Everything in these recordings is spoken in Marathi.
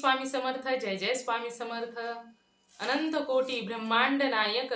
स्वामी समर्थ जय जय स्वामी समर्थ अनंत कोटी ब्रह्मांड नायक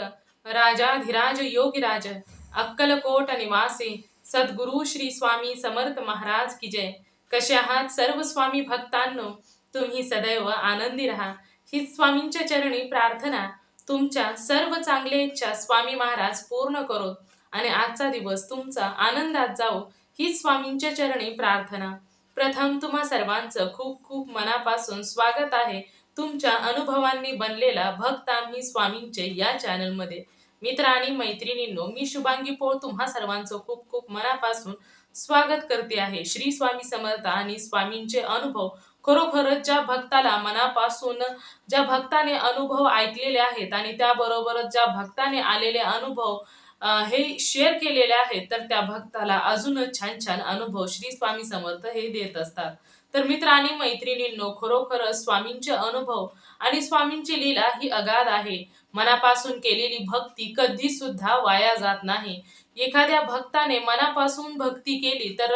राजाधिराज योगीराज अक्कलकोट निवासी सद्गुरु श्री स्वामी समर्थ महाराज की जय कसे आहात सर्व स्वामी भक्तांनो तुम्ही सदैव आनंदी राहा ही स्वामींच्या चरणी प्रार्थना तुमच्या सर्व चांगले इच्छा स्वामी महाराज पूर्ण करो आणि आजचा दिवस तुमचा आनंदात जाओ ही स्वामींच्या चरणी प्रार्थना प्रथम तुम्हा सर्वांचं खूप खूप मनापासून स्वागत आहे. तुमच्या अनुभवांनी बनलेला भक्त आम्ही स्वामींचे या चॅनलमध्ये. मित्र आणि मैत्रिणींनो मी शुभांगी पोळ तुम्हा सर्वांचं खूप खूप मनापासून स्वागत करते आहे. श्री स्वामी समर्थ आणि स्वामींचे अनुभव खरोखरच ज्या भक्ताला मनापासून ज्या भक्ताने अनुभव ऐकलेले आहेत आणि त्याबरोबरच ज्या भक्ताने आलेले अनुभव हे शेअर केलेले आहेत तर त्या भक्ताला अजूनच छान छान अनुभव श्री स्वामी समर्थ हे देत असतात. तर मित्र आणि मैत्रिणींनो खरोखरच स्वामींचे अनुभव आणि स्वामींची लीला ही अगाध आहे. मनापासून केलेली भक्ती कधी सुद्धा वाया जात नाही. एखाद्या भक्ताने मनापासून भक्ती केली तर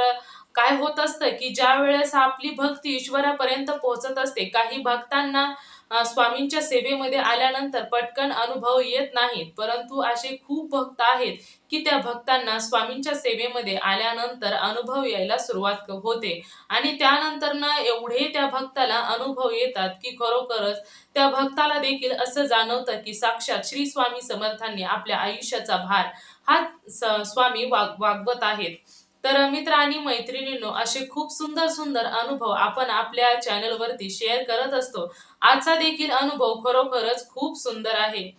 काय होत असतं की ज्या वेळेस आपली भक्ती ईश्वरापर्यंत पोहोचत असते काही भक्तांना स्वामींच्या सेवेमध्ये आल्यानंतर पटकन अनुभव येत नाहीत. परंतु असे खूप भक्त आहेत की त्या भक्तांना स्वामींच्या सेवेमध्ये आल्यानंतर अनुभव यायला सुरुवात होते. आणि त्यानंतर ना एवढे त्या भक्ताला अनुभव येतात की खरोखरच त्या भक्ताला देखील असं जाणवतं की साक्षात श्री स्वामी समर्थांनी आपल्या आयुष्याचा भार हा स्वामी वाग वागवत आहेत. तर मित्र आणि मैत्रिणींनो असे खूप सुंदर सुंदर अनुभव आपण आपल्या चॅनलवरती शेअर करत असतो. आजचा देखील अनुभव खरोखरच खूप सुंदर आहे.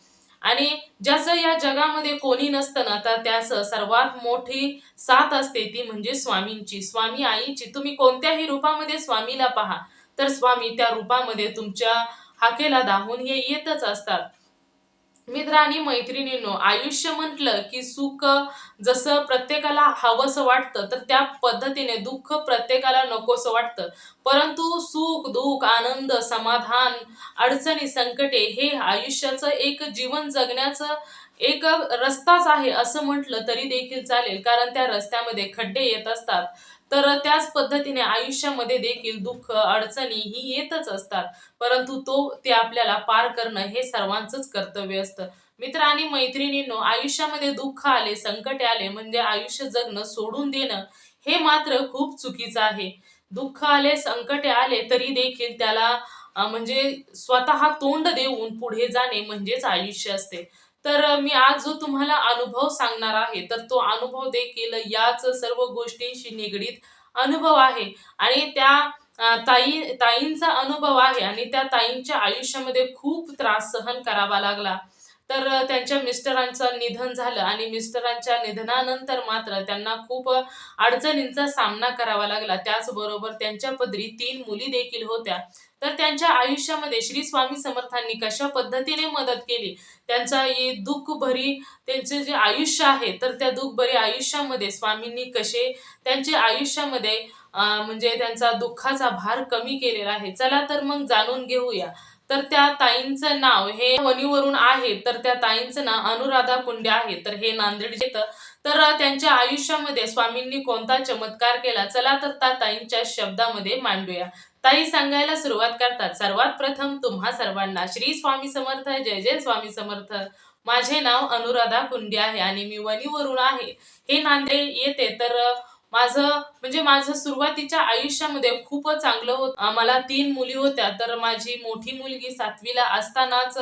आणि ज्याचं या जगामध्ये कोणी नसतं ना तर त्याचं सर्वात मोठी साथ असते ती म्हणजे स्वामींची. स्वामी आईची. तुम्ही कोणत्याही रूपामध्ये स्वामीला पहा तर स्वामी त्या रूपामध्ये तुमच्या हाकेला दाहून हे येतच असतात. मित्र आणि मैत्रिणींनो आयुष्य म्हटलं की सुख जसं प्रत्येकाला हवंसं वाटतं तर त्या पद्धतीने दुःख प्रत्येकाला नकोसं वाटतं. परंतु सुख दुःख आनंद समाधान अडचणी संकटे हे आयुष्याचं एक जीवन जगण्याचं एक रस्ताच आहे असं म्हटलं तरी देखील चालेल. कारण त्या रस्त्यामध्ये खड्डे येत असतात. तर त्याच पद्धतीने आयुष्यामध्ये देखील दुःख अडचणी ही येतच असतात. परंतु तो ते आपल्याला पार करणं हे सर्वांचंच कर्तव्य असतं. मित्र आणि मैत्रिणींनो आयुष्यामध्ये दुःख आले संकटे आले म्हणजे आयुष्य जगणं सोडून देणं हे मात्र खूप चुकीचं आहे. दुःख आले संकटे आले तरी देखील त्याला म्हणजे स्वतः तोंड देऊन पुढे जाणे म्हणजेच आयुष्य असते. तर मी आज जो तुम्हाला अनुभव सांगणार आहे तर तो अनुभव देखील याच सर्व गोष्टींशी निगडीत अनुभव आहे. आणि त्या ताई ताईंचा अनुभव आहे आणि त्या ताईंच्या आयुष्यामध्ये खूप त्रास सहन करावा लागला. तर त्यांच्या मिस्टरांचं निधन झालं आणि मिस्टरांच्या निधनानंतर मात्र त्यांना खूप अडचणींचा सामना करावा लागला. त्याचबरोबर त्यांच्या पदरी तीन मुली देखील होत्या. तर त्यांच्या आयुष्यामध्ये श्री स्वामी समर्थांनी कशा पद्धतीने मदत केली? त्यांचा दुःखभरी दुःख भरी त्यांचे जे आयुष्य आहे तर त्या दुःखभरी आयुष्यामध्ये स्वामींनी कसे त्यांचे आयुष्यामध्ये म्हणजे त्यांचा दुःखाचा भार कमी केलेला आहे? चला तर मग जाणून घेऊया. तर त्या ताईंचं नाव हे वणीवरून आहे तर त्या ताईंचं नाव अनुराधा कुंडे आहे. तर हे नांदेड येतं तर त्यांच्या आयुष्यामध्ये स्वामींनी कोणता चमत्कार केला? चला तर त्या ताईंच्या शब्दामध्ये मांडूया. ताई सांगायला सुरुवात करतात. सर्वात प्रथम तुम्हा सर्वांना श्री स्वामी समर्थ जय जय स्वामी समर्थ. माझे नाव अनुराधा कुंडे आहे आणि मी वणीवरून आहे. हे नांदेड येते तर माझं म्हणजे माझं सुरुवातीच्या आयुष्यामध्ये खूपच चांगलं होत मला तीन मुली होत्या. तर माझी मोठी मुलगी सातवीला असतानाच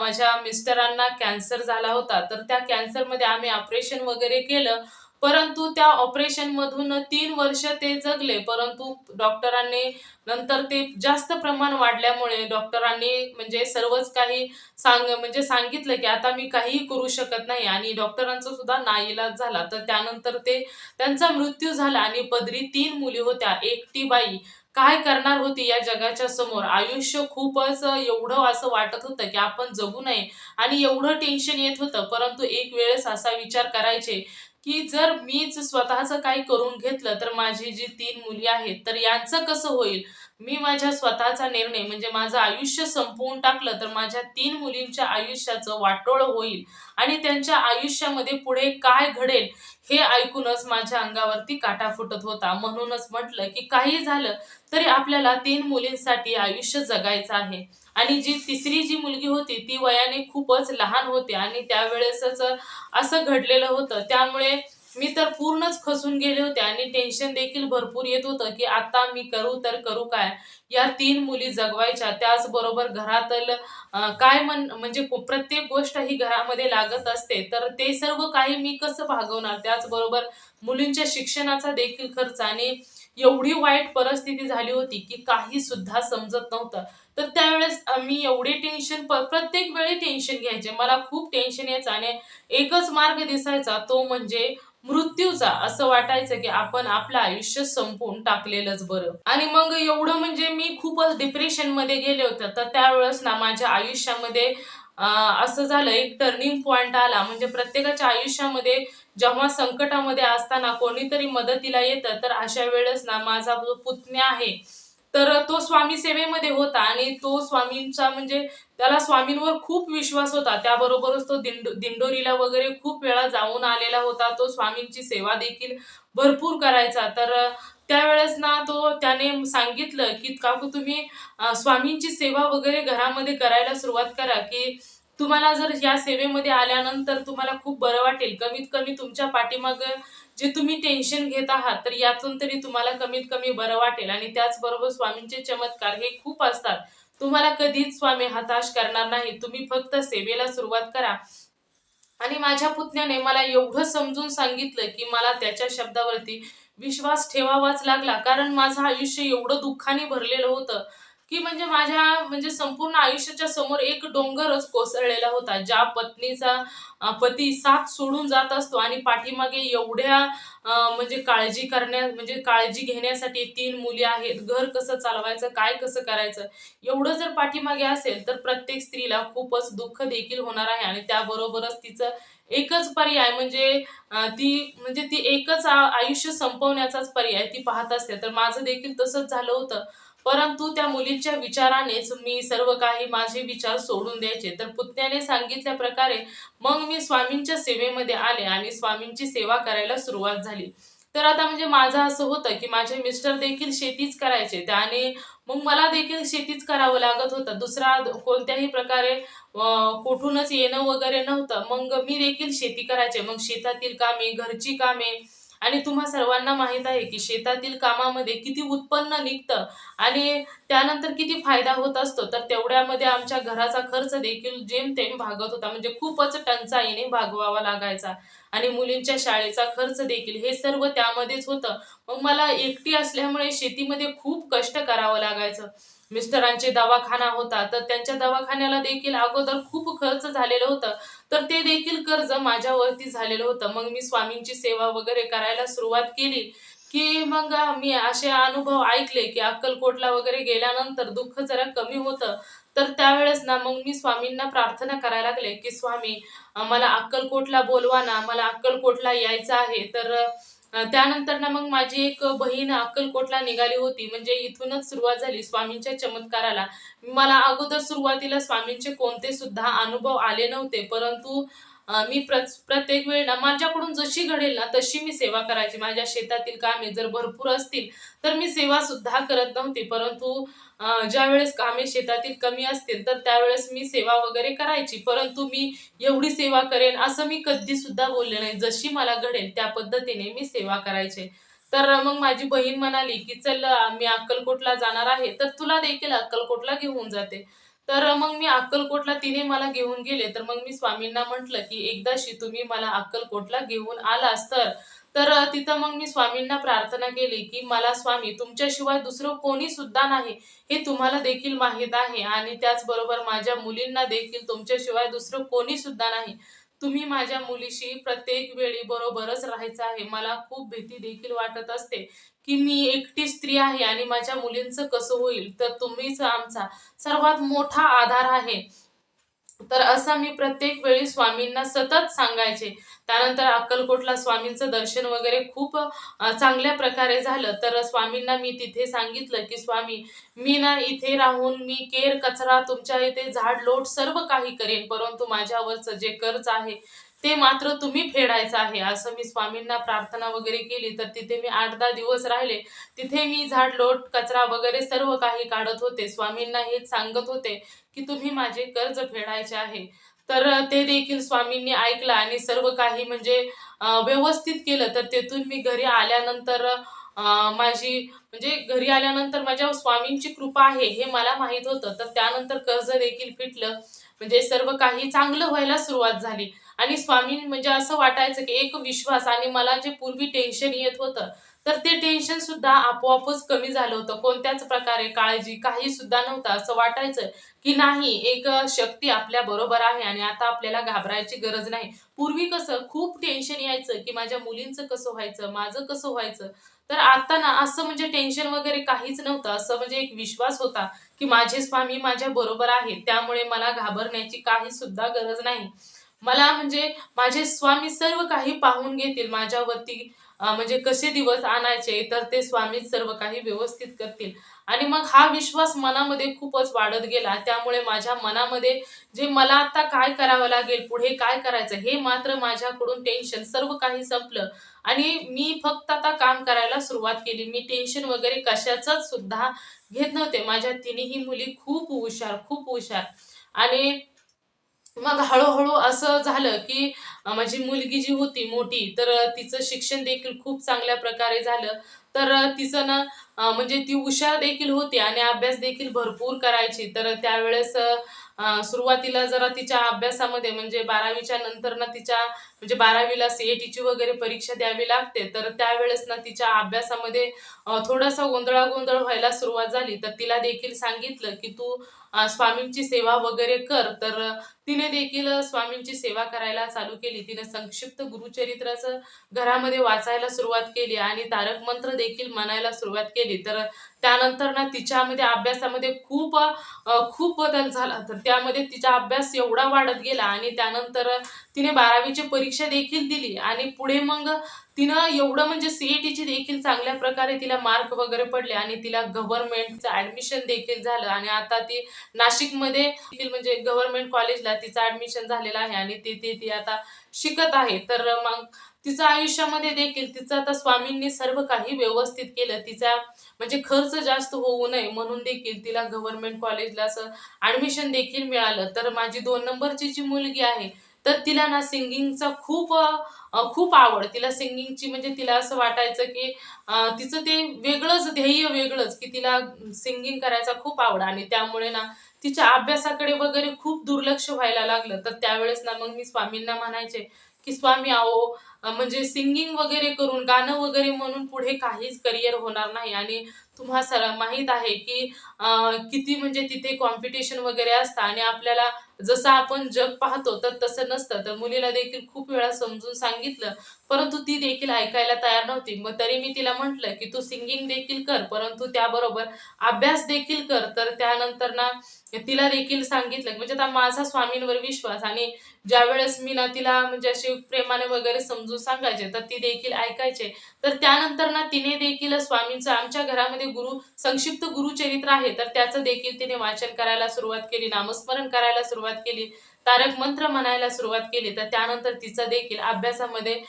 माझ्या मिस्टरांना कॅन्सर झाला होता. तर त्या कॅन्सरमध्ये आम्ही ऑपरेशन वगैरे केलं. परंतु त्या ऑपरेशन मधून तीन वर्ष ते जगले. परंतु डॉक्टरांनी नंतर ते जास्त प्रमाण वाढल्यामुळे डॉक्टरांनी म्हणजे सर्वच काही सांग म्हणजे सांगितलं की आता मी काहीही करू शकत नाही आणि डॉक्टरांचा सुद्धा नाईलाज झाला. तर त्यानंतर ते त्यांचा मृत्यू झाला आणि पदरी तीन मुली होत्या. एकटी बाई. काय करणार होती या जगाच्या समोर? आयुष्य खूपच एवढं असं वाटत होतं की आपण जगू नये. आणि एवढं टेन्शन येत होतं. परंतु एक वेळेस असा विचार करायचे की जर मीच स्वतःचं काही करून घेतलं तर माझी जी तीन मुली आहेत तर यांचं कसं होईल? मी माझ्या स्वतःचा निर्णय म्हणजे माझं आयुष्य संपवून टाकलं तर माझ्या तीन मुलींच्या आयुष्याचं वाटोळ होईल. आणि त्यांच्या आयुष्यामध्ये पुढे काय घडेल हे ऐकूनच माझ्या अंगावरती काटा फुटत होता. म्हणूनच म्हटलं की काही झालं तरी आपल्याला तीन मुलींसाठी आयुष्य जगायचं आहे. आणि जी तिसरी जी मुलगी होती ती वयाने खूपच लहान होती आणि त्यावेळेसच असं घडलेलं होतं. त्यामुळे मी तर पूर्णच खसून गेले होते आणि टेन्शन देखील भरपूर येत होतं की आता मी करू तर करू काय? या तीन मुली जगवायच्या. त्याचबरोबर घरातलं काय म्हण म्हणजे प्रत्येक गोष्ट ही घरामध्ये लागत असते. तर ते सर्व काही मी कसं भागवणार? त्याचबरोबर मुलींच्या शिक्षणाचा देखील खर्च आणि एवढी वाईट परिस्थिती झाली होती की काही सुद्धा समजत नव्हतं. तर त्यावेळेस मी एवढे टेन्शन प्रत्येक वेळी टेन्शन घ्यायचे. मला खूप टेन्शन यायचं आणि एकच मार्ग दिसायचा तो म्हणजे मृत्यूचा. असं वाटायचं की आपण आपलं आयुष्य संपवून टाकलेलंच बरं. आणि मग एवढं म्हणजे मी खूपच डिप्रेशनमध्ये गेले होते. तर त्यावेळेस ना माझ्या आयुष्यामध्ये असं झालं एक टर्निंग पॉइंट आला. म्हणजे प्रत्येकाच्या आयुष्यामध्ये जेव्हा संकटामध्ये असताना कोणीतरी मदतीला येतं तर अशा वेळेस ना माझा जो पुतण्या आहे तर तो स्वामी सेवेमध्ये होता आणि तो स्वामींचा म्हणजे त्याला स्वामींवर खूप विश्वास होता. त्याबरोबरच तो दिंडो दिंडोरीला वगैरे खूप वेळा जाऊन आलेला होता. तो स्वामींची सेवा देखील भरपूर करायचा. तर त्यावेळेस ना तो त्याने सांगितलं की काकू तुम्ही स्वामींची सेवा वगैरे घरामध्ये करायला सुरुवात करा की तुम्हाला जर या सेवेमध्ये आल्यानंतर तुम्हाला खूप बरं वाटेल. कमीत कमी तुमच्या पाठीमाग जे तुम्ही टेन्शन घेत आहात तर यातून तरी तुम्हाला कमीत कमी बरं वाटेल. आणि त्याचबरोबर स्वामींचे चमत्कार हे खूप असतात. तुम्हाला कधीच स्वामी हताश करणार नाही. तुम्ही फक्त सेवेला सुरुवात करा. आणि माझ्या पुतण्याने मला एवढं समजून सांगितलं की मला त्याच्या शब्दावरती विश्वास ठेवावाच लागला. कारण माझं आयुष्य एवढं दुःखाने भरलेलं होतं. की म्हणजे माझ्या म्हणजे संपूर्ण आयुष्याच्या समोर एक डोंगरच कोसळलेला होता ज्या पत्नीचा पती साथ सोडून जात असतो आणि पाठीमागे एवढ्या म्हणजे काळजी करण्या म्हणजे काळजी घेण्यासाठी तीन मुली आहेत. घर कसं चालवायचं काय कसं करायचं एवढं जर पाठीमागे असेल तर प्रत्येक स्त्रीला खूपच दुःख देखील होणार आहे आणि त्याबरोबरच तिचं एकच पर्याय म्हणजे ती म्हणजे ती एकच आयुष्य संपवण्याचाच पर्याय ती पाहत असते. तर माझं देखील तसंच झालं होतं. परंतु त्या मुलीच्या विचारानेच मी सर्व काही माझे विचार सोडून द्यायचे. तर पुतण्याने सांगितल्या प्रकारे मग मी स्वामींच्या सेवेमध्ये आले आणि स्वामींची सेवा करायला सुरुवात झाली. तर आता म्हणजे माझं असं होतं की माझे मिस्टर देखील शेतीच करायचे. त्याने मग मला देखील शेतीच करावं लागत होतं. दुसरा कोणत्याही प्रकारे कुठूनच येणं वगैरे नव्हतं. मग मी देखील शेती करायचे. मग शेतातील कामे घरची कामे आणि तुम्हा सर्वांना माहीत आहे की शेतातील कामामध्ये किती उत्पन्न निघतं आणि त्यानंतर किती फायदा होत असतो. तर तेवढ्यामध्ये आमच्या घराचा खर्च देखील जेमतेम भागत होता. म्हणजे खूपच टंचाईने भागवावा लागायचा. आणि मुलींच्या शाळेचा खर्च देखील हे सर्व त्यामध्येच होतं. मग मला एकटी असल्यामुळे शेतीमध्ये खूप कष्ट करावं लागायचं. मिस्टरांचे दवाखाना होता. तर त्यांच्या दवाखान्याला देखील अगोदर खूप खर्च झालेलं होतं. तर ते देखील कर्ज माझ्यावरती झालेलं होतं. मग मी स्वामींची सेवा वगैरे करायला सुरुवात केली की मग मी असे अनुभव ऐकले की अक्कलकोटला वगैरे गेल्यानंतर दुःख जरा कमी होतं. तर त्यावेळेस ना मग मी स्वामींना प्रार्थना करायला लागले की स्वामी मला अक्कलकोटला बोलवा ना मला अक्कलकोटला यायचं आहे. तर त्यानंतर ना मग माझी एक बहीण अक्कलकोटला निघाली होती. म्हणजे इथूनच सुरुवात झाली स्वामींच्या चमत्काराला. मला अगोदर सुरुवातीला स्वामींचे कोणते सुद्धा अनुभव आले नव्हते. परंतु मी प्र प्रत्येक वेळी ना माझ्याकडून जशी घडेल ना तशी मी सेवा करायची. माझ्या शेतातील कामे जर भरपूर असतील तर मी सेवा सुद्धा करत नव्हती. परंतु ज्या वेळेस कामे शेतातील कमी असतील तर त्यावेळेस मी सेवा वगैरे करायची. परंतु मी एवढी सेवा करेन असं मी कधी सुद्धा बोलले नाही. जशी मला घडेल त्या पद्धतीने मी सेवा करायचे. तर मग माझी बहीण म्हणाली की चल मी अक्कलकोटला जाणार आहे तर तुला देखील अक्कलकोटला घेऊन जाते. तर मग मी अक्कलकोटला तिने मला घेऊन गेले. तर मग मी स्वामींना म्हटलं की एकदाशी तुम्ही मला अक्कलकोटला घेऊन आलास तर तर तिथं मग मी स्वामींना प्रार्थना केली की मला स्वामी तुमच्याशिवाय दुसरं कोणी सुद्धा नाही. हे तुम्हाला देखील माहीत आहे आणि त्याचबरोबर माझ्या मुलींना देखील तुमच्याशिवाय दुसरं कोणी सुद्धा नाही. तुम्ही माझ्या मुलीशी प्रत्येक वेळी बरोबरच राहायचं आहे. मला खूप भीती देखील वाटत असते की मी एकटी स्त्री आहे आणि माझ्या मुलींचं कसं होईल? तर तुम्हीच आमचा सर्वात मोठा आधार आहे. तर असं मी प्रत्येक वेळी स्वामींना सतत सांगायचे. त्यानंतर अक्कलकोटला स्वामींचं दर्शन वगैरे खूप चांगल्या प्रकारे झालं. तर स्वामींना मी तिथे सांगितलं की स्वामी मी ना इथे राहून मी केर कचरा तुमच्या इथे झाड लोट सर्व काही करेन. परंतु माझ्यावरचं जे कर्ज आहे ते मात्र तुम्ही फेडायचं आहे. असं मी स्वामींना प्रार्थना वगैरे केली तर तिथे मी आठ दहा दिवस राहिले. तिथे मी झाड लोट कचरा वगैरे सर्व काही काढत होते. स्वामींना हेच सांगत होते की तुम्ही माझे कर्ज फेडायचे आहे. तर ते देखील स्वामींनी ऐकलं आणि सर्व काही म्हणजे व्यवस्थित केलं. तर तेथून मी घरी आल्यानंतर माझी म्हणजे घरी आल्यानंतर माझ्या स्वामींची कृपा आहे हे मला माहीत होतं. तर त्यानंतर कर्ज देखील फिटलं. म्हणजे सर्व काही चांगलं व्हायला सुरुवात झाली. आणि स्वामी म्हणजे असं वाटायचं की एक विश्वास आणि मला जे पूर्वी टेन्शन येत होतं तर ते टेन्शन सुद्धा आपोआपच कमी झालं होतं. कोणत्याच प्रकारे काळजी काही सुद्धा नव्हतं. असं वाटायचं की नाही एक शक्ती आपल्या बरोबर आहे आणि आता आपल्याला घाबरायची गरज नाही. पूर्वी कसं खूप टेन्शन यायचं की माझ्या मुलींचं कसं व्हायचं माझं कसं व्हायचं. तर आता ना असं म्हणजे टेन्शन वगैरे काहीच नव्हतं. असं म्हणजे एक विश्वास होता की माझे स्वामी माझ्या बरोबर आहेत. त्यामुळे मला घाबरण्याची काही सुद्धा गरज नाही. मला म्हणजे माझे स्वामी सर्व काही पाहून घेतील माझ्यावरती म्हणजे कसे दिवस आणायचे तर ते स्वामी सर्व काही व्यवस्थित करतील. आणि मग हा विश्वास मनामध्ये खूपच वाढत गेला. त्यामुळे माझ्या मनामध्ये जे मला आता काय करावं लागेल पुढे काय करायचं हे मात्र माझ्याकडून टेन्शन सर्व काही संपलं. आणि मी फक्त आता काम करायला सुरुवात केली. मी टेन्शन वगैरे कशाचंच सुद्धा घेत नव्हते. माझ्या तिन्ही मुली खूप हुशार खूप हुशार. आणि मग हळूहळू असं झालं की माझी मुलगी जी होती मोठी तर तिचं शिक्षण देखील खूप चांगल्या प्रकारे झालं. तर तिचं ना म्हणजे ती हुशार देखील होती आणि अभ्यास देखील भरपूर करायची. तर त्यावेळेस सुरुवातीला जरा तिच्या अभ्यासामध्ये म्हणजे बारावीच्या नंतर ना तिच्या म्हणजे बारावीला सीएटीची वगैरे परीक्षा द्यावी लागते. तर त्यावेळेस ना तिच्या अभ्यासामध्ये थोडासा गोंधळागोंधळ व्हायला सुरुवात झाली. तर तिला देखील सांगितलं की तू स्वामींची सेवा वगैरे कर. तर तिने देखील स्वामींची सेवा करायला चालू केली. तिने संक्षिप्त गुरुचरित्राचं घरामध्ये वाचायला सुरुवात केली आणि तारक मंत्र देखील म्हणायला सुरुवात केली. तर त्यानंतर ना तिच्यामध्ये अभ्यासामध्ये खूप खूप बदल झाला. तर त्यामध्ये तिचा अभ्यास एवढा वाढत गेला आणि त्यानंतर तिने बारावीची परीक्षा देखील दिली आणि पुढे मग तिनं एवढं म्हणजे सीईटीची देखील चांगल्या प्रकारे तिला मार्क वगैरे पडले आणि तिला गव्हर्नमेंटचं ऍडमिशन देखील झालं. आणि आता ती नाशिकमध्ये देखील म्हणजे गव्हर्नमेंट कॉलेजला तिचं ऍडमिशन झालेलं आहे आणि तिथे ती आता शिकत आहे. तर मग तिचं आयुष्यामध्ये देखील तिचं आता स्वामींनी सर्व काही व्यवस्थित केलं. तिचा म्हणजे खर्च जास्त होऊ नये म्हणून देखील तिला गव्हर्नमेंट कॉलेजला असं ऍडमिशन देखील मिळालं. तर माझी दोन नंबरची जी मुलगी आहे तर तिला ना सिंगिंगचा खूप खूप आवड. तिला सिंगिंगची म्हणजे तिला असं वाटायचं की तिचं ते वेगळंच ध्येय वेगळंच की तिला सिंगिंग करायचा खूप आवड आणि त्यामुळे ना तिच्या अभ्यासाकडे वगैरे खूप दुर्लक्ष व्हायला लागलं. तर त्यावेळेस ना मग मी स्वामींना म्हणायचे की स्वामी आहो म्हणजे सिंगिंग वगैरे करून गाणं वगैरे म्हणून पुढे काहीच करिअर होणार नाही. आणि तुम्हा सर माहीत आहे की किती म्हणजे तिथे कॉम्पिटिशन वगैरे असतं आणि आपल्याला जसं आपण जग पाहतो तर तसं नसतं. तर मुलीला देखील खूप वेळा समजून सांगितलं. परंतु ती देखील ऐकायला तयार नव्हती. मग तरी मी तिला म्हटलं की तू सिंगिंग देखील कर परंतु त्याबरोबर अभ्यास देखील कर. तर त्यानंतर ना तिला देखील सांगितलं. म्हणजे आता माझा स्वामींवर विश्वास आणि ज्या वेळेस मी ना तिला म्हणजे अशी प्रेमाने वगैरे समजून सांगायचे तर ती देखील ऐकायचे. तर त्यानंतर ना तिने देखील स्वामींचं आमच्या घरामध्ये गुरु संक्षिप्त गुरुचरित्र आहे तर त्याचं देखील तिने वाचन करायला सुरुवात केली नामस्मरण करायला सुरुवात केली तारक मंत्र म्हणायला सुरुवात केली तर त्यानंतर तिचं देखील अभ्यासामध्ये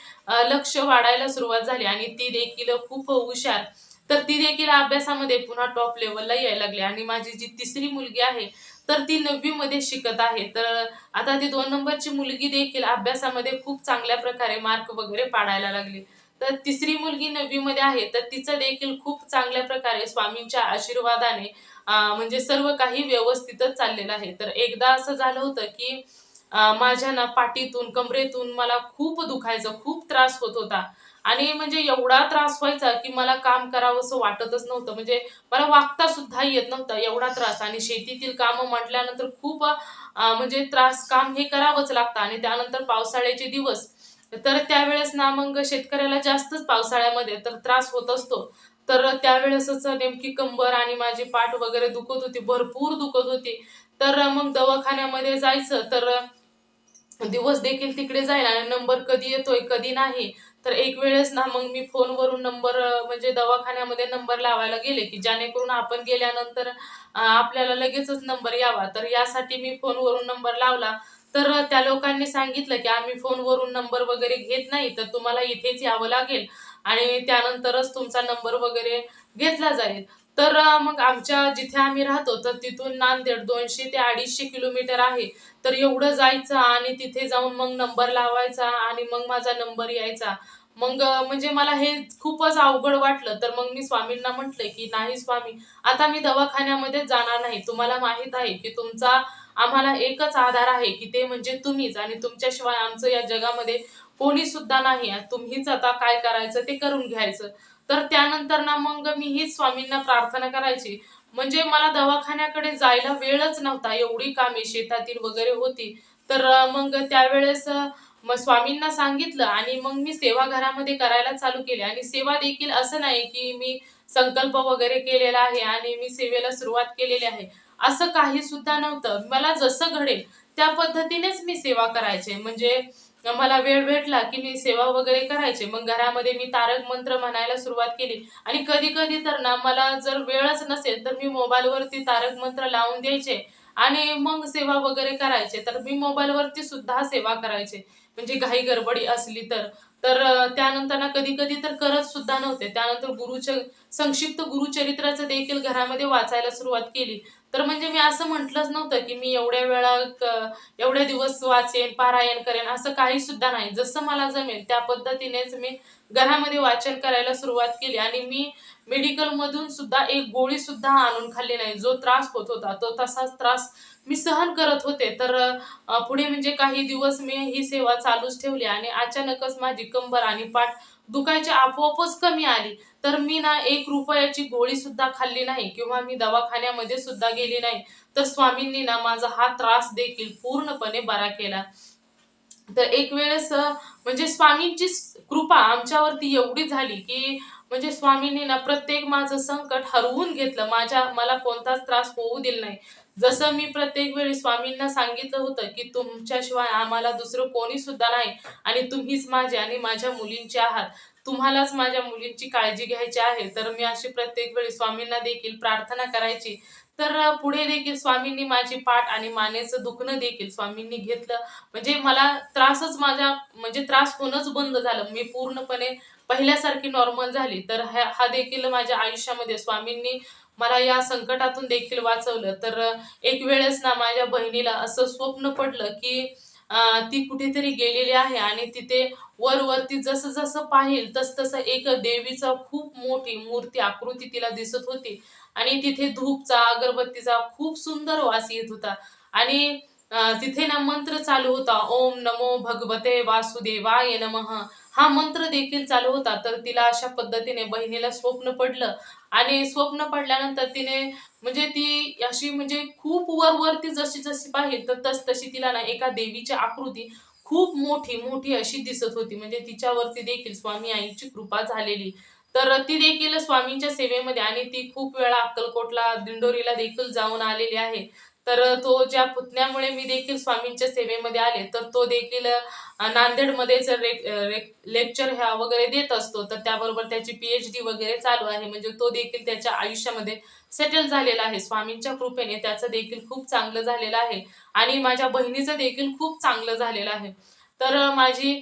लक्ष वाढायला सुरुवात झाली आणि ती देखील खूप हुशार. तर ती देखील अभ्यासामध्ये पुन्हा टॉप लेवलला यायला लागली आणि माझी जी तिसरी मुलगी आहे तर ती नववी मध्ये शिकत आहे. तर आता ती दोन नंबरची मुलगी देखील अभ्यासामध्ये खूप चांगल्या प्रकारे मार्क वगैरे पाडायला लागली. तर तिसरी मुलगी नववी मध्ये आहे. तर तिचं देखील खूप चांगल्या प्रकारे स्वामींच्या आशीर्वादाने म्हणजे सर्व काही व्यवस्थितच चाललेलं आहे. तर एकदा असं झालं होतं की माझ्या ना पाठीतून कमरेतून मला खूप दुखायचं खूप त्रास होत होता. आणि म्हणजे एवढा त्रास व्हायचा की मला काम करावं असं वाटतच नव्हतं. म्हणजे मला वागता सुद्धा येत नव्हतं एवढा त्रास. आणि शेतीतील कामं म्हटल्यानंतर खूप म्हणजे त्रास काम हे करावंच लागतं. आणि त्यानंतर पावसाळ्याचे दिवस. तर त्यावेळेस ना मग शेतकऱ्याला जास्तच पावसाळ्यामध्ये तर त्रास होत असतो. तर त्यावेळेसच नेमकी कंबर आणि माझी पाठ वगैरे दुखत होती. भरपूर दुखत होती. तर मग दवाखान्यामध्ये जायचं. तर दिवस देखील तिकडे जायला. आणि नंबर कधी येतोय कधी नाही. तर एक वेळेस ना मग मी फोनवरून नंबर म्हणजे दवाखान्यामध्ये नंबर लावायला गेले की जेणेकरून आपण गेल्यानंतर आपल्याला लगेचच नंबर यावा. तर यासाठी मी फोनवरून नंबर लावला. तर त्या लोकांनी सांगितलं की आम्ही फोनवरून नंबर वगैरे घेत नाही तर तुम्हाला इथेच यावं लागेल आणि त्यानंतरच तुमचा नंबर वगैरे घेतला जाईल. तर मग आमच्या जिथे आम्ही राहतो तर तिथून नांदेड दोनशे ते अडीचशे किलोमीटर आहे. तर एवढं जायचं आणि तिथे जाऊन मग नंबर लावायचा आणि मग माझा नंबर यायचा. मग म्हणजे मला हे खूपच अवघड वाटलं. तर मग मी स्वामींना म्हटलं की नाही स्वामी आता मी दवाखान्यामध्ये जाणार नाही. तुम्हाला माहीत आहे की तुमचा आम्हाला एकच आधार आहे की ते म्हणजे तुम्हीच आणि तुमच्याशिवाय आमचं या जगामध्ये कोणी सुद्धा नाही. तुम्हीच आता काय करायचं ते करून घ्यायचं. तर त्यानंतर ना मग मी हीच स्वामींना प्रार्थना करायची. म्हणजे मला दवाखान्याकडे जायला वेळच नव्हता. एवढी कामे शेतातील वगैरे होती. तर मग त्यावेळेस मग स्वामींना सांगितलं आणि मग मी सेवा घरामध्ये करायला चालू केली. आणि सेवा देखील असं नाही की मी संकल्प वगैरे केलेला आहे आणि मी सेवेला सुरुवात केलेली आहे. असं काही सुद्धा नव्हतं. मला जसं घडेल त्या पद्धतीनेच मी सेवा करायचे. म्हणजे मला वेळ भेटला की मी सेवा वगैरे करायचे. मग घरामध्ये मी तारक मंत्र म्हणायला सुरुवात केली. आणि कधी कधी तर ना मला जर वेळच नसेल तर मी मोबाईलवरती तारक मंत्र लावून द्यायचे. आणि मग सेवा वगैरे करायचे. तर मी मोबाईलवरती सुद्धा सेवा करायचे. म्हणजे घाई गडबडी असली तर. तर त्यानंतर ना कधी कधी तर करत सुद्धा नव्हते. त्यानंतर गुरुच संक्षिप्त गुरुचरित्राचं देखील घरामध्ये वाचायला सुरुवात केली. तर म्हणजे मी असं म्हटलंच नव्हतं की मी एवढ्या वेळा एवढे एवढ्या दिवस वाचेन पारायण करेन असं काही सुद्धा नाही. जसं मला जमेल त्या पद्धतीनेच मी घरामध्ये वाचन करायला सुरुवात केली आणि मी मेडिकल मधून सुद्धा एक गोळी सुद्धा आणून खाल्ली नाही. जो त्रास होत होता तो तसाच त्रास मी सहन करत होते. तर पुढे म्हणजे काही दिवस मी ही सेवा चालूच ठेवली आणि अचानकच माझी कंबर आणि पाठ दुखायची आपोआपच कमी आली. तर मी ना एक रुपयाची गोळी सुद्धा खाल्ली नाही किंवा मी दवाखान्यामध्ये सुद्धा गेली नाही. तर स्वामींनी ना माझा हा त्रास देखील पूर्णपणे बरा केला. तर एक वेळेस म्हणजे स्वामींची कृपा आमच्यावरती एवढी झाली की म्हणजे स्वामींनी ना प्रत्येक माझं संकट हरवून घेतलं. माझ्या मला कोणताच त्रास होऊ दिला नाही. जसं मी प्रत्येक वेळी स्वामींना सांगितलं होतं की तुमच्याशिवाय आम्हाला दुसरं कोणी सुद्धा नाही आणि तुम्हीच माझे आणि माझ्या मुलींचे आहात. तुम्हालाच माझ्या मुलींची काळजी घ्यायची आहे. तर मी अशी प्रत्येक वेळी स्वामींना देखील प्रार्थना करायची. तर पुढे देखील स्वामींनी माझी पाठ आणि मानेचं दुखणं देखील स्वामींनी घेतलं. म्हणजे मला त्रासच माझ्या म्हणजे त्रास होणंच बंद झालं. मी पूर्णपणे पहिल्यासारखी नॉर्मल झाली. तर हा हा देखील माझ्या आयुष्यामध्ये स्वामींनी मला या संकटातून देखील वाचवलं. तर एक वेळेस ना माझ्या बहिणीला असं स्वप्न पडलं की ती कुठेतरी गेलेली आहे आणि तिथे वर वरती जसं जसं पाहिल तस तसं एक देवीचा खूप मोठी मूर्ती आकृती तिला दिसत होती. आणि तिथे धूपचा अगरबत्तीचा खूप सुंदर वास येत होता. आणि तिथे ना मंत्र चालू होता ओम नमो भगवते वासुदेवाय नमः. हा मंत्र देखील चालू होता तर तिला अशा पद्धतीने बहिणीला स्वप्न पडलं. आणि स्वप्न पडल्यानंतर तिने म्हणजे ती अशी म्हणजे खूप वर वरती जशी जशी पाहिजे तर तस तशी तिला ना एका देवीची आकृती खूप मोठी मोठी अशी दिसत होती. म्हणजे तिच्यावरती देखील स्वामी आईची कृपा झालेली. तर ती देखील स्वामींच्या सेवेमध्ये आणि ती खूप वेळा अक्कलकोटला दिंडोरीला देखील जाऊन आलेली आहे. तर तो ज्या पुतण्यामुळे मी देखील स्वामींच्या सेवेमध्ये आले तर तो देखील नांदेडमध्ये जर रे लेक्चर ह्या वगैरे देत असतो तर त्याबरोबर त्याची पीएच डी वगैरे चालू आहे. म्हणजे तो देखील त्याच्या आयुष्यामध्ये सेटल झालेला आहे. स्वामींच्या कृपेने त्याचं देखील खूप चांगलं झालेलं आहे. आणि माझ्या बहिणीचं देखील खूप चांगलं झालेलं आहे. तर माझी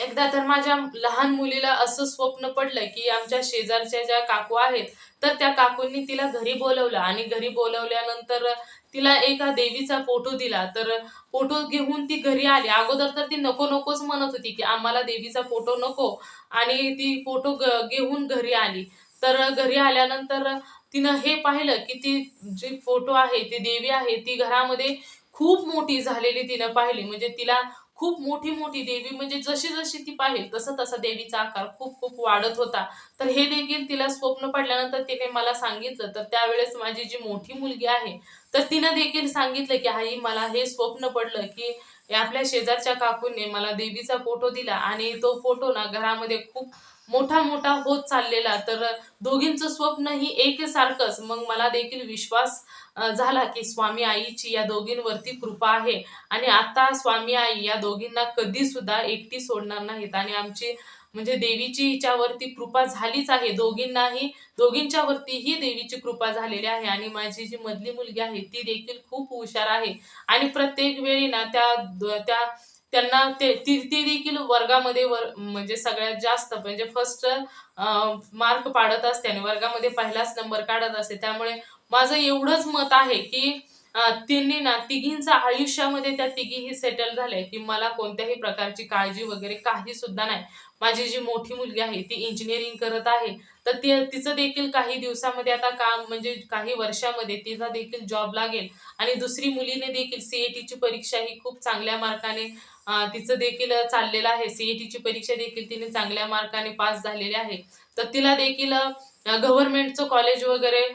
एकदा तर माझ्या लहान मुलीला असं स्वप्न पडलं की आमच्या शेजारच्या ज्या काकू आहेत तर त्या काकूंनी तिला घरी बोलवलं. आणि घरी बोलवल्यानंतर तिला एका देवीचा फोटो दिला. तर फोटो घेऊन ती घरी आली. अगोदर तर ती नको नकोच म्हणत होती की आम्हाला देवीचा फोटो नको. आणि ती फोटो ग- घेऊन घरी आली. तर घरी आल्यानंतर तिनं हे पाहिलं की ती जी फोटो आहे ती देवी आहे ती घरामध्ये खूप मोठी झालेली तिनं पाहिली. म्हणजे तिला खूप मोठी मोठी देवी म्हणजे जशी जशी ती पाहिल तसं तसा देवीचा आकार खूप खूप वाढत होता. तर हे देखील तिला स्वप्न पडल्यानंतर तिने मला सांगितलं. तर त्यावेळेस माझी जी मोठी मुलगी आहे तर तिनं देखील सांगितलं की आई मला हे स्वप्न पडलं की आपल्या शेजारच्या काकूंनी मला देवीचा फोटो दिला आणि तो फोटो ना घरामध्ये खूप मोठा मोठा होत चाललेला. तर दोघींचं स्वप्न ही एकसारखंच. मग मला देखील विश्वास झाला की स्वामी आईची या दोघींवरती कृपा आहे. आणि आता स्वामी आई या दोघींना कधी सुद्धा एकटी सोडणार नाहीत. आणि आमची म्हणजे देवीची हिच्यावरती कृपा झालीच आहे. दोघींनाही दोघींच्या वरतीही देवीची कृपा झालेली आहे. आणि माझी जी मधली मुलगी आहे ती देखील खूप हुशार आहे. आणि प्रत्येक वेळी ना त्या त्या त्यांना ते ती ती देखील वर्गामध्ये वर म्हणजे सगळ्यात जास्त म्हणजे फर्स्ट मार्क पाडत असते. आणि वर्गामध्ये पहिलाच नंबर काढत असते. त्यामुळे माझं एवढंच मत आहे की तिन्ही ना तिघींचा आयुष्यामध्ये त्या तिघीही सेटल झाल्या की मला कोणत्याही प्रकारची काळजी वगैरे काही सुद्धा नाही. माझी जी मोठी मुलगी आहे ती इंजिनिअरिंग करत आहे. तर ती तिचं देखील काही दिवसामध्ये आता काम म्हणजे काही वर्षामध्ये तिचा देखील जॉब लागेल. आणि दुसरी मुलीने देखील सीएटीची परीक्षा ही खूप चांगल्या मार्काने तिचं देखील चाललेलं आहे. सीईटीची परीक्षा देखील तिने चांगल्या मार्काने पास झालेली आहे. तर तिला देखील गव्हर्नमेंटचं कॉलेज वगैरे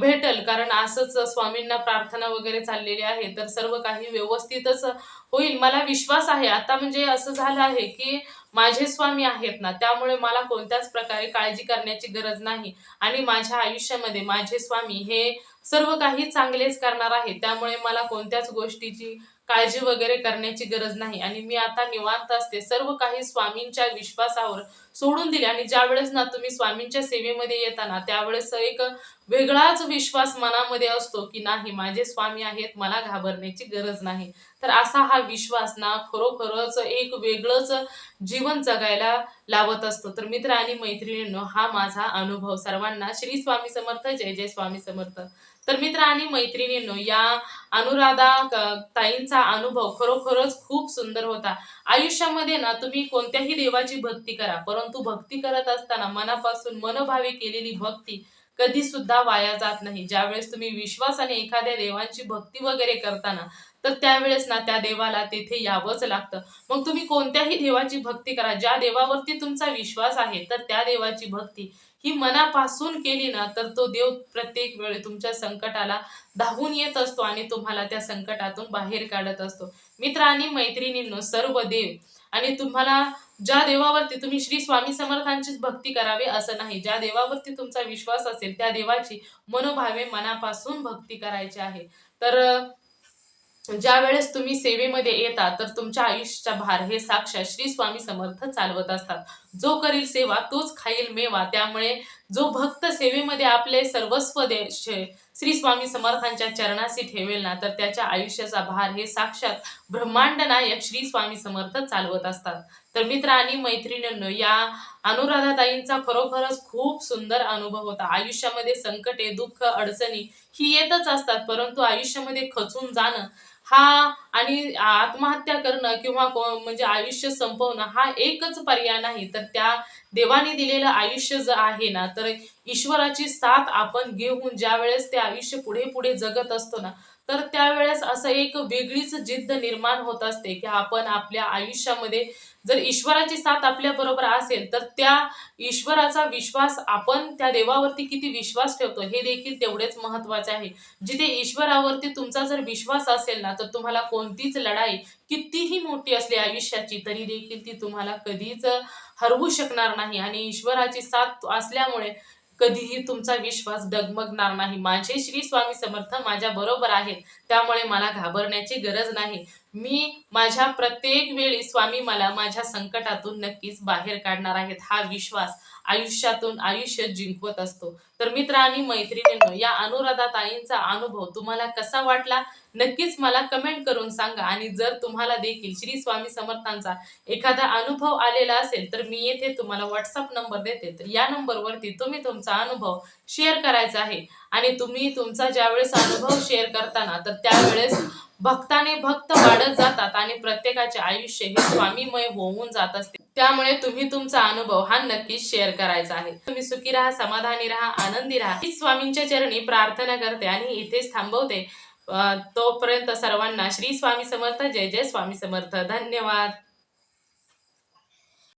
भेटल. कारण असंच स्वामींना प्रार्थना वगैरे चाललेली आहे. तर सर्व काही व्यवस्थितच होईल. मला विश्वास आहे. आता म्हणजे असं झालं आहे की माझे स्वामी आहेत ना त्यामुळे मला कोणत्याच प्रकारे काळजी करण्याची गरज नाही. आणि माझ्या आयुष्यामध्ये माझे स्वामी हे सर्व काही चांगलेच करणार आहे त्यामुळे मला कोणत्याच गोष्टीची काळजी वगैरे करण्याची गरज नाही. आणि मी आता निवांत असते. सर्व काही स्वामींच्या विश्वासावर सोडून दिले. आणि ज्या वेळेस ना तुम्ही स्वामींच्या सेवेमध्ये येताना त्यावेळेस एक वेगळाच विश्वास मनामध्ये असतो की नाही माझे स्वामी आहेत मला घाबरण्याची गरज नाही. तर असा हा विश्वास ना खरोखरच एक वेगळंच जीवन जगायला लावत असतो. तर मित्र आणि मैत्रिणींनो हा माझा अनुभव. सर्वांना श्री स्वामी समर्थ. जय जय स्वामी समर्थ. तर मित्र आणि मैत्रिणींनो या अनुराधा ताईंचा अनुभव खरोखरच खूप सुंदर होता. आयुष्यामध्ये ना तुम्ही कोणत्याही देवाची भक्ती करा परंतु भक्ती करत असताना मनापासून मनभावे केलेली भक्ती कधी सुद्धा वाया जात नाही. ज्यावेळेस तुम्ही विश्वासाने एखाद्या देवांची भक्ती वगैरे करताना तर त्यावेळेस ना त्या देवाला तेथे यावंच लागतं. मग तुम्ही कोणत्याही देवाची भक्ती करा. ज्या देवावरती तुमचा विश्वास आहे तर त्या देवाची भक्ती ही मनापासून केली ना तर तो देव प्रत्येक वेळी तुमच्या संकटाला धावून येत असतो आणि तुम्हाला त्या संकटातून बाहेर काढत असतो. मित्र आणि मैत्रिणींनो सर्व देव आणि तुम्हाला ज्या देवावरती तुम्ही श्री स्वामी समर्थांचीच भक्ती करावी असं नाही ज्या देवावरती तुमचा विश्वास असेल त्या देवाची मनोभावे मनापासून भक्ती करायची आहे. तर ज्या वेळेस तुम्ही सेवेमध्ये येता तर तुमच्या आयुष्याचा भार हे साक्षात श्री स्वामी समर्थ चालवत असतात. जो करील सेवा तोच खाईल मेवा. त्यामुळे जो भक्त सेवेमध्ये आपले सर्वस्व दे श्री स्वामी समर्थांच्या चरणाशी ठेवेल ना तर त्याच्या आयुष्याचा भार हे साक्षात ब्रह्मांड नायक श्री स्वामी समर्थ चालवत असतात. तर मित्र आणि मैत्रिणींनो या अनुराधाताईंचा खरोखरच खूप सुंदर अनुभव होता. आयुष्यामध्ये संकटे दुःख अडचणी ही येतच असतात परंतु आयुष्यामध्ये खचून जाणं हा आणि आत्महत्या करणं किंवा म्हणजे आयुष्य संपवणं हा एकच पर्याय नाही. तर त्या देवाने दिलेलं आयुष्य जर आहे ना तर ईश्वराची साथ आपण घेऊन ज्या वेळेस ते आयुष्य पुढे पुढे जगत असतो ना तर त्यावेळेस असं एक वेगळीच जिद्द निर्माण होत असते की आपण आपल्या आयुष्यामध्ये जर ईश्वराची साथ आपल्या बरोबर असेल तर त्या ईश्वराचा विश्वास आपण त्या देवावरती किती विश्वास ठेवतो हे देखील तेवढेच महत्त्वाचे आहे. जिथे ईश्वरावरती तुमचा जर विश्वास असेल ना तर तुम्हाला कोणतीच लढाई कितीही मोठी असली आयुष्याची तरी देखील ती तुम्हाला कधीच हरवू शकणार नाही. आणि ईश्वराची साथ असल्यामुळे कधीही तुमचा विश्वास डगमगणार नाही. माझे श्री स्वामी समर्थ माझ्या बरोबर आहेत त्यामुळे मला घाबरण्याची गरज नाही. मी माझ्या प्रत्येक वेळी स्वामी मला माझ्या संकटातून नक्कीच बाहेर काढणार आहेत हा विश्वास आयुष्यातून आयुष्य जिंकवत असतो. तर मित्र आणि मैत्रिणींनो या अनुराधा ताईंचा अनुभव तुम्हाला कसा वाटला? नक्कीच मला कमेंट करून सांगा. आणि जर तुम्हाला देखील श्री स्वामी समर्थांचा एखादा अनुभव आलेला असेल तर मी येथे तुम्हाला व्हॉट्सअप नंबर देते. तर या नंबरवरती तुम्ही तुमचा अनुभव शेअर करायचा आहे. आणि तुम्ही तुमचा ज्यावेळेस अनुभव शेअर करताना तर त्यावेळेस भक्ताने भक्त वाढत जातात आणि प्रत्येकाचे आयुष्य हे स्वामीमय होऊन जात असते. त्यामुळे तुम्ही तुमचा अनुभव हा नक्कीच शेअर करायचा आहे. तुम्ही सुखी राहा समाधानी राहा आनंदी राहा. स्वामींच्या चरणी प्रार्थना करते आणि इथेच थांबवते. तोपर्यंत सर्वांना श्री स्वामी समर्थ जय जय स्वामी समर्थ. धन्यवाद.